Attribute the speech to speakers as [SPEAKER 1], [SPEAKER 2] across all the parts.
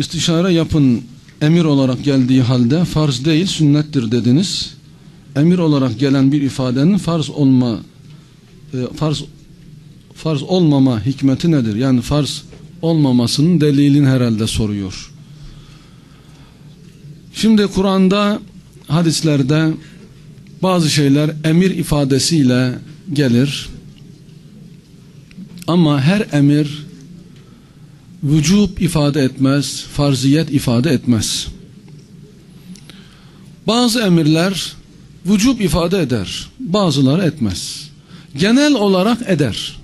[SPEAKER 1] istişare yapın emir olarak geldiği halde farz değil sünnettir dediniz. Emir olarak gelen bir ifadenin farz olma e, farz farz olmama hikmeti nedir? Yani farz olmamasının delilin herhalde soruyor. Şimdi Kur'an'da hadislerde bazı şeyler emir ifadesiyle gelir. Ama her emir vücub ifade etmez, farziyet ifade etmez. Bazı emirler vücub ifade eder, bazıları etmez. Genel olarak eder.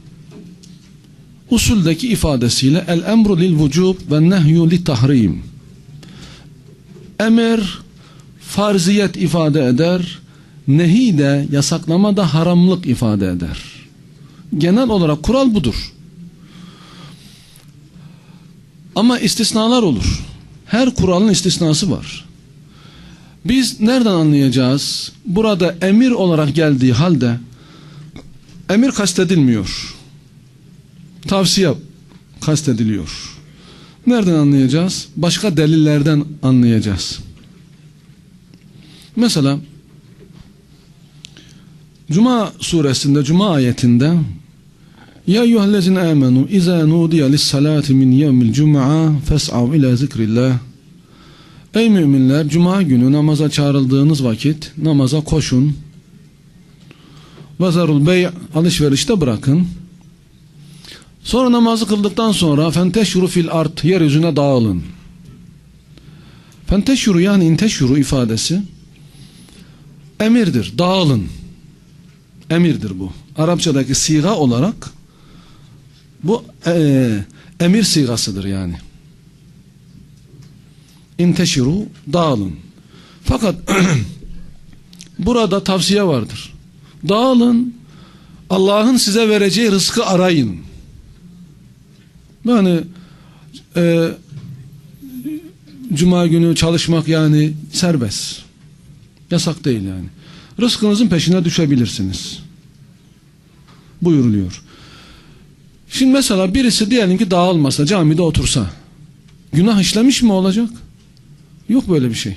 [SPEAKER 1] Usuldeki ifadesiyle el emru lil vücub ve nehyu li tahrim. Emir farziyet ifade eder, nehi de yasaklama da haramlık ifade eder. Genel olarak kural budur. Ama istisnalar olur. Her kuralın istisnası var. Biz nereden anlayacağız? Burada emir olarak geldiği halde emir kastedilmiyor. Tavsiye kastediliyor. Nereden anlayacağız? Başka delillerden anlayacağız. Mesela Cuma suresinde Cuma ayetinde Ya eyyühellezine amenu iza nudiya lissalati min yevmil cum'a fes'av ila zikrillah Ey müminler cuma günü namaza çağrıldığınız vakit namaza koşun Vazarul bey alışverişte bırakın Sonra namazı kıldıktan sonra fenteşru fil art yeryüzüne dağılın. Fenteşru yani inteşru ifadesi emirdir. Dağılın. Emirdir bu. Arapçadaki siga olarak bu e, emir sigasıdır yani. İnteşiru dağılın. Fakat burada tavsiye vardır. Dağılın. Allah'ın size vereceği rızkı arayın. Yani e, Cuma günü çalışmak yani serbest. Yasak değil yani. Rızkınızın peşine düşebilirsiniz. Buyuruluyor. Şimdi mesela birisi diyelim ki dağılmasa, camide otursa günah işlemiş mi olacak? Yok böyle bir şey.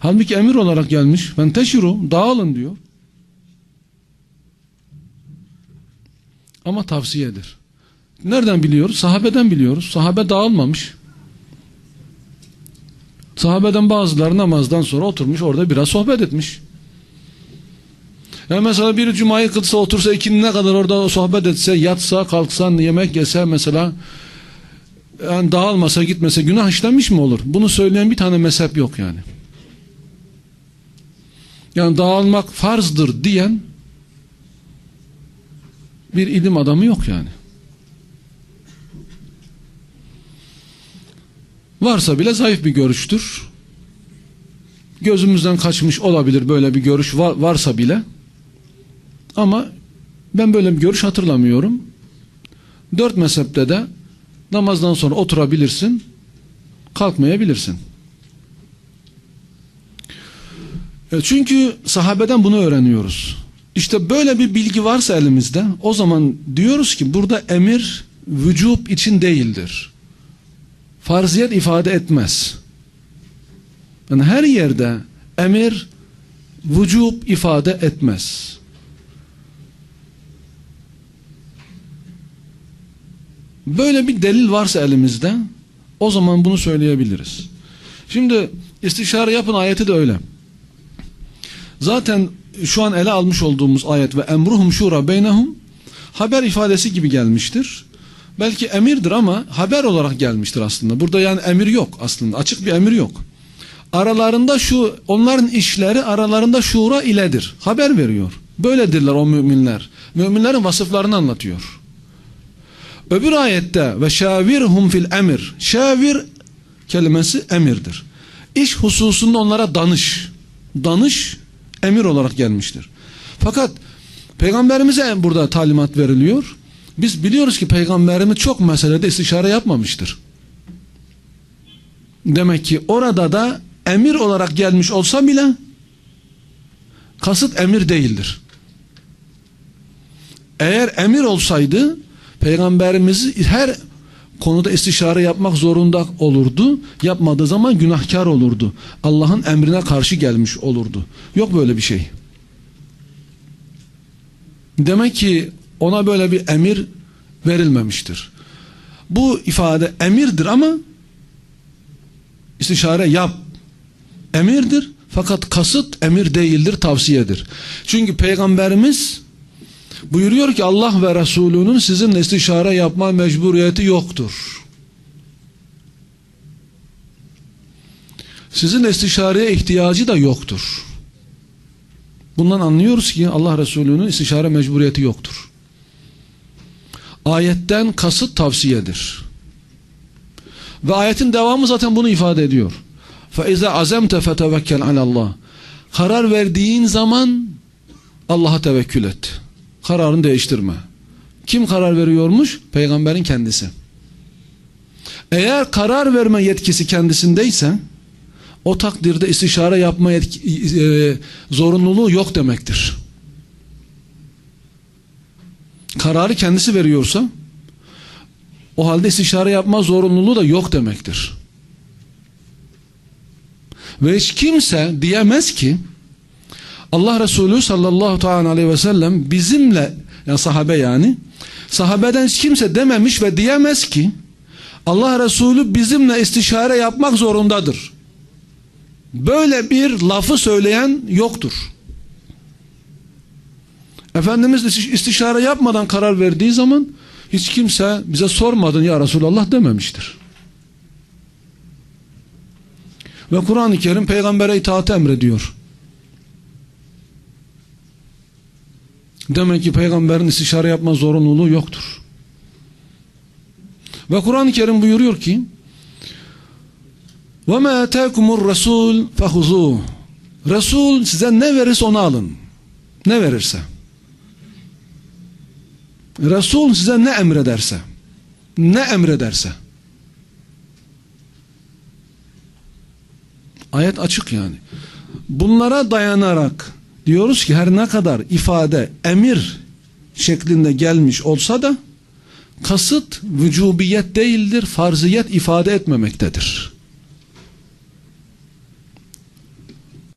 [SPEAKER 1] Halbuki emir olarak gelmiş. Ben teşiru, dağılın diyor. Ama tavsiyedir. Nereden biliyoruz? Sahabeden biliyoruz. Sahabe dağılmamış. Sahabeden bazıları namazdan sonra oturmuş orada biraz sohbet etmiş. Yani mesela bir cumayı kılsa otursa ikindine kadar orada sohbet etse, yatsa, kalksa, yemek yese mesela yani dağılmasa gitmese günah işlenmiş mi olur? Bunu söyleyen bir tane mezhep yok yani. Yani dağılmak farzdır diyen bir ilim adamı yok yani. Varsa bile zayıf bir görüştür. Gözümüzden kaçmış olabilir böyle bir görüş var, varsa bile. Ama ben böyle bir görüş hatırlamıyorum. Dört mezhepte de namazdan sonra oturabilirsin, kalkmayabilirsin. E, çünkü sahabeden bunu öğreniyoruz. İşte böyle bir bilgi varsa elimizde o zaman diyoruz ki burada emir vücub için değildir farziyet ifade etmez. Yani her yerde emir vücub ifade etmez. Böyle bir delil varsa elimizde o zaman bunu söyleyebiliriz. Şimdi istişare yapın ayeti de öyle. Zaten şu an ele almış olduğumuz ayet ve emruhum şura beynehum haber ifadesi gibi gelmiştir belki emirdir ama haber olarak gelmiştir aslında. Burada yani emir yok aslında. Açık bir emir yok. Aralarında şu onların işleri aralarında şura iledir. Haber veriyor. Böyledirler o müminler. Müminlerin vasıflarını anlatıyor. Öbür ayette ve şavirhum fil emir. Şavir kelimesi emirdir. İş hususunda onlara danış. Danış emir olarak gelmiştir. Fakat peygamberimize burada talimat veriliyor. Biz biliyoruz ki peygamberimiz çok meselede istişare yapmamıştır. Demek ki orada da emir olarak gelmiş olsa bile kasıt emir değildir. Eğer emir olsaydı peygamberimiz her konuda istişare yapmak zorunda olurdu. Yapmadığı zaman günahkar olurdu. Allah'ın emrine karşı gelmiş olurdu. Yok böyle bir şey. Demek ki ona böyle bir emir verilmemiştir. Bu ifade emirdir ama istişare yap emirdir fakat kasıt emir değildir tavsiyedir. Çünkü peygamberimiz buyuruyor ki Allah ve Resulünün sizinle istişare yapma mecburiyeti yoktur. Sizin istişareye ihtiyacı da yoktur. Bundan anlıyoruz ki Allah Resulü'nün istişare mecburiyeti yoktur. Ayetten kasıt tavsiyedir. Ve ayetin devamı zaten bunu ifade ediyor. فَاِذَا عَزَمْتَ فَتَوَكَّلْ عَلَى اللّٰهِ Karar verdiğin zaman Allah'a tevekkül et. Kararını değiştirme. Kim karar veriyormuş? Peygamberin kendisi. Eğer karar verme yetkisi kendisindeyse o takdirde istişare yapma yetki, e, zorunluluğu yok demektir. Kararı kendisi veriyorsa o halde istişare yapma zorunluluğu da yok demektir. Ve hiç kimse diyemez ki Allah Resulü sallallahu teala aleyhi ve sellem bizimle yani sahabe yani sahabeden kimse dememiş ve diyemez ki Allah Resulü bizimle istişare yapmak zorundadır. Böyle bir lafı söyleyen yoktur. Efendimiz istişare yapmadan karar verdiği zaman hiç kimse bize sormadın ya Resulallah dememiştir. Ve Kur'an-ı Kerim peygambere itaat emrediyor. Demek ki peygamberin istişare yapma zorunluluğu yoktur. Ve Kur'an-ı Kerim buyuruyor ki وَمَا اَتَاكُمُ الرَّسُولُ فَخُذُوهُ Resul size ne verirse onu alın. Ne verirse. Resul size ne emrederse. Ne emrederse. Ayet açık yani. Bunlara dayanarak diyoruz ki her ne kadar ifade emir şeklinde gelmiş olsa da kasıt vücubiyet değildir, farziyet ifade etmemektedir.